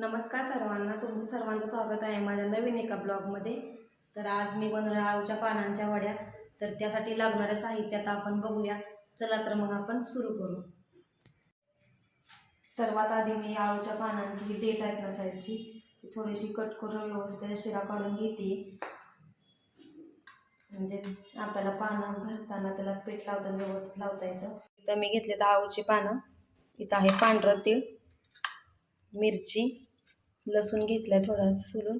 नमस्कार सर्वांना तुमचं सर्वांचं स्वागत आहे माझ्या नवीन एका ब्लॉगमध्ये. तर आज मी बनवल्या आळूच्या पानांच्या वड्या. तर त्यासाठी लागणाऱ्या साहित्यात आपण बघूया. चला तर मग आपण सुरू करू. सर्वात आधी मी आळूच्या पानांची देठ आहेत ना साईडची ती थोडीशी कट करून व्यवस्थित शिरा काढून घेते. म्हणजे आपल्याला पानं भरताना त्याला पीठ लावताना व्यवस्थित लावता येतं. इथं मी घेतले तर आळूची पानं. इथं आहे पांढरं तीळ मिरची लसूण घेतलं आहे थोडंसं सोलून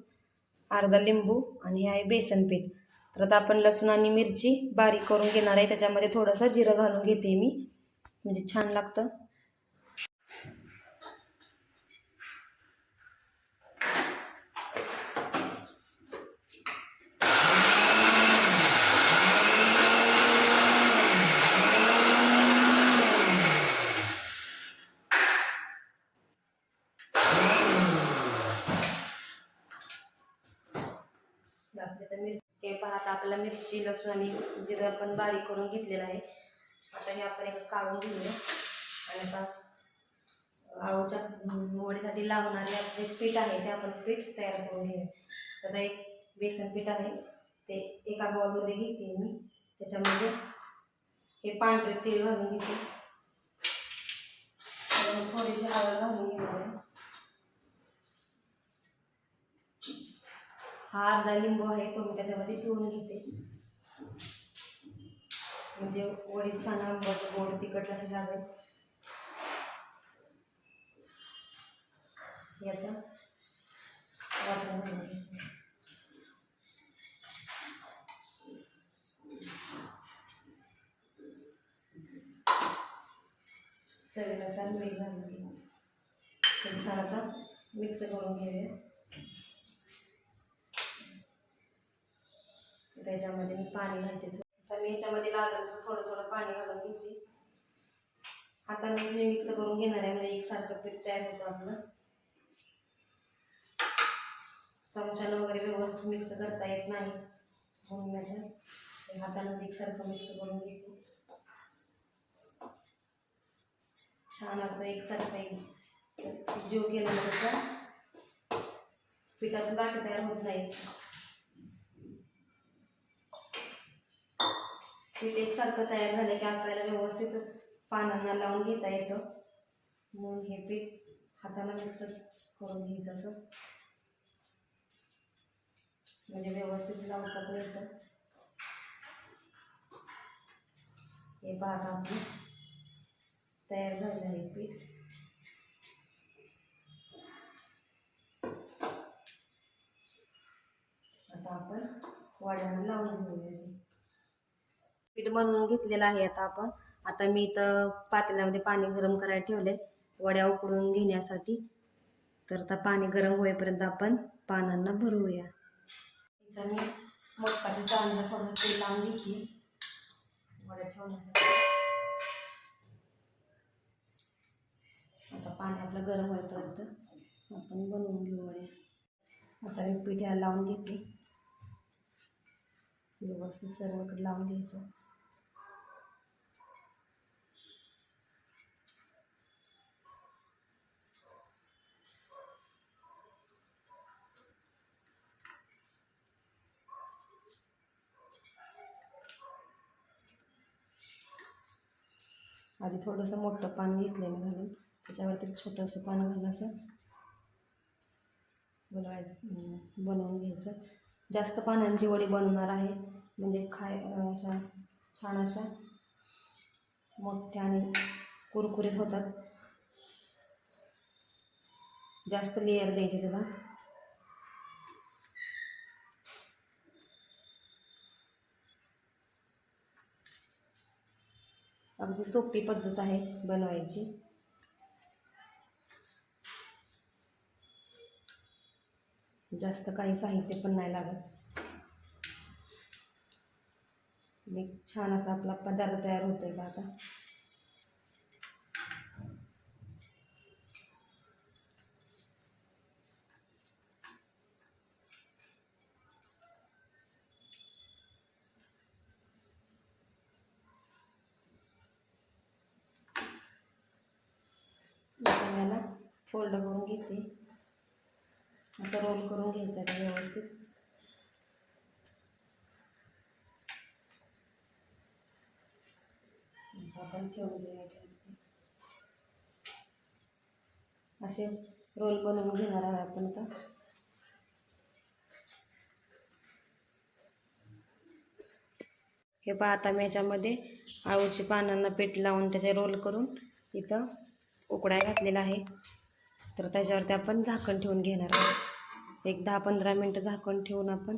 अर्धा लिंबू आणि हे आहे बेसन पीठ. तर आता आपण लसूण आणि मिरची बारीक करून घेणार आहे. त्याच्यामध्ये थोडंसं जिरं घालून घेते मी. म्हणजे छान लागतं. आपला आपल्याला मिरची लसूण आणि जिरं पण बारीक करून घेतलेलं आहे. आता हे आपण एक काढून घेऊया. आणि आता आळूच्या अं, वडीसाठी लागणारे आपले पीठ आहे ते आपण पीठ तयार करून घेऊया. आता एक बेसन पीठ आहे. ते एका बॉलमध्ये घेते मी. त्याच्यामध्ये हे पांढरे तेल घालून घेते. थोडीशी हळद घालून घेणार आहे. हा अर्धा लिंबू आहे तो मी घेते. म्हणजे वडी छान आंबट, गोड, तिखट अशी लागेल. याचा मीठ छान मिक्स घेऊया. त्याच्यामध्ये मी पाणी घालते तर मी ह्याच्यामध्ये लागलं तर थोडं थोडं पाणी घालून घेते. हातानेच मी मिक्स करून घेणार आहे. म्हणजे एकसारखं पीठ तयार होतं आपलं. चमच्यानं वगैरे व्यवस्थित मिक्स करता येत नाही. म्हणून माझ्या हातानं एकसारखं मिक्स करून घेते. छान असं एकसारखं जीव केला त्याचा पिठातून गाठी तयार होत नाही. पीठ एकसारखं तयार झालं की आपल्याला व्यवस्थित पानांना लावून घेता येतं. म्हणून हे पीठ हाताला मिक्स करून घ्यायचं असं. म्हणजे व्यवस्थित लावता पण येतं हे पाहता आपलं तयार झालेलं आहे पीठ. आता आपण वाड्याला लावून घेऊया. पीठ बनवून घेतलेलं आहे आता आपण. आता मी इथं पातेल्यामध्ये पाणी गरम करायला ठेवले वड्या उकडून घेण्यासाठी. तर आता पाणी गरम होईपर्यंत आपण पानांना भरूया इथं मी मोठपाटी चांगलं थोडं तेल लावून घेते वड्या ठेवण्यासाठी. आता पाणी आपलं गरम होईपर्यंत आपण बनवून घेऊ वड्या. आता मी पीठ याला लावून घेते व्यवस्थित सर्वकडे लावून घ्यायचं. आधी थोडंसं मोठं पान घेतलं मी घालून. त्याच्यावरती छोटंसं पान घालून असं बनवाय बनवून घ्यायचं. जास्त पानांची वडी बनवणार आहे. म्हणजे खाय अशा छान अशा मोठ्या आणि कुरकुरीत होतात. जास्त लेअर द्यायचे त्याला. अगदी सोपी पद्धत आहे बनवायची. जास्त काही साहित्य पण नाही लागत. एक छान असा आपला पदार्थ तयार होतोय का आता. फोल्ड करून घेते. असं रोल करून घ्यायचं आहे व्यवस्थित. आपण ठेवून असे रोल बनवून घेणार आहे आपण आता. हे पहा आता मी आळूची पानांना पीठ लावून त्याचे रोल करून इथं उकडाय घातलेला आहे. तर त्याच्यावरती आपण झाकण ठेवून घेणार आहोत. एक दहा पंधरा मिनटं झाकण ठेवून आपण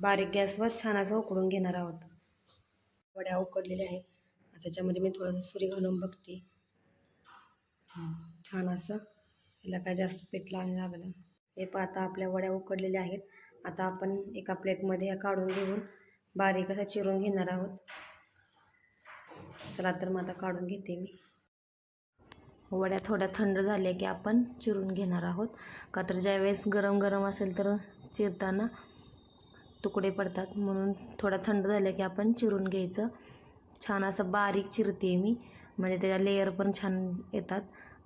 बारीक गॅसवर छान असं उकडून घेणार आहोत. वड्या उकडलेल्या आहेत. त्याच्यामध्ये मी थोडंसं सुरी घालून बघते. छान असं. याला काय जास्त पीठ लागलं लागलं. हे पण आता आपल्या वड्या उकडलेल्या आहेत. आता आपण एका प्लेटमध्ये ह्या काढून घेऊन बारीक असं चिरून घेणार आहोत. चला तर मग आता काढून घेते मी. वड्या थोड्या थंड झाल्या की आपण चिरून घेणार आहोत. का तर ज्यावेळेस गरम गरम असेल तर चिरताना तुकडे पडतात. म्हणून थोडा थंड झाल्या की आपण चिरून घ्यायचं. छान असं बारीक चिरते मी. म्हणजे त्याच्या लेयर पण छान येतात.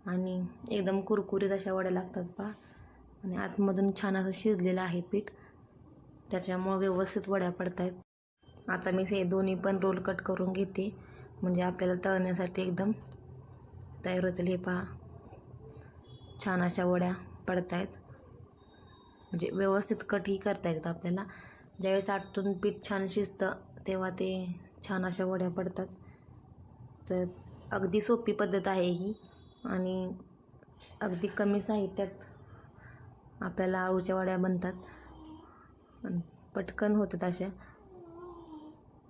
आणि एकदम कुरकुरीत अशा वड्या लागतात पहा. आणि आतमधून छान असं शिजलेलं आहे पीठ. त्याच्यामुळं व्यवस्थित वड्या पडत आहेत आता मी हे दोन्ही पण रोल कट करून घेते. म्हणजे आपल्याला तळण्यासाठी एकदम तयार होतील हे पहा. छान अशा वड्या पडत आहेत म्हणजे व्यवस्थित कटही करता येतात आपल्याला. ज्यावेळेस आटून पीठ छान शिजतं तेव्हा ते छान अशा वड्या पडतात. तर अगदी सोपी पद्धत आहे ही. आणि अगदी कमी साहित्यात आपल्याला आळूच्या वड्या बनतात. पटकन होतात अशा.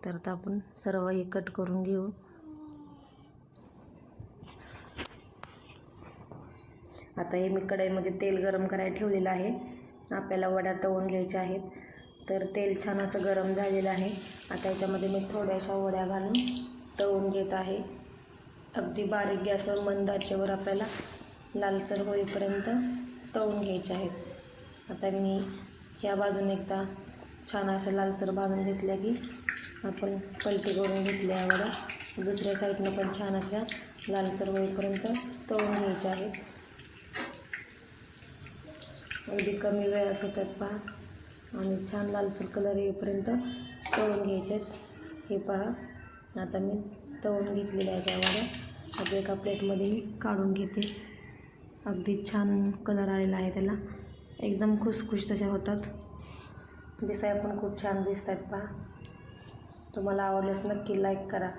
तर आता आपण सर्व हे कट करून घेऊ. आता हे मी कढईमध्ये तेल गरम करायला ठेवलेलं आहे. आपल्याला वड्या तळून घ्यायच्या आहेत. तर तेल छान असं गरम झालेलं आहे. आता याच्यामध्ये मी थोड्याशा वड्या घालून तळून घेत आहे. अगदी बारीक गॅसवर मंद आचेवर आपल्याला लालसर होईपर्यंत तळून घ्यायचे आहेत. आता मी ह्या बाजूने एकदा छान असं लालसर भाजून घेतल्या की आपण पलटी करून घेतल्या वड्या. दुसऱ्या साईडनं पण छान अशा लालसर होईपर्यंत तळून घ्यायच्या आहेत. अगदी कमी वेळात होतात पहा. आणि छान लालसर कलर येईपर्यंत तळून घ्यायचे आहेत हे पहा. आता मी तळून घेतलेल्या आहे त्या वड्या आता एका प्लेटमध्ये मी काढून घेते. अगदी छान कलर आलेला आहे त्याला. एकदम खुसखुश तशा होतात. दिसाय पण खूप छान दिसतात पहा. तुम्हाला आवडल्यास नक्की लाईक करा.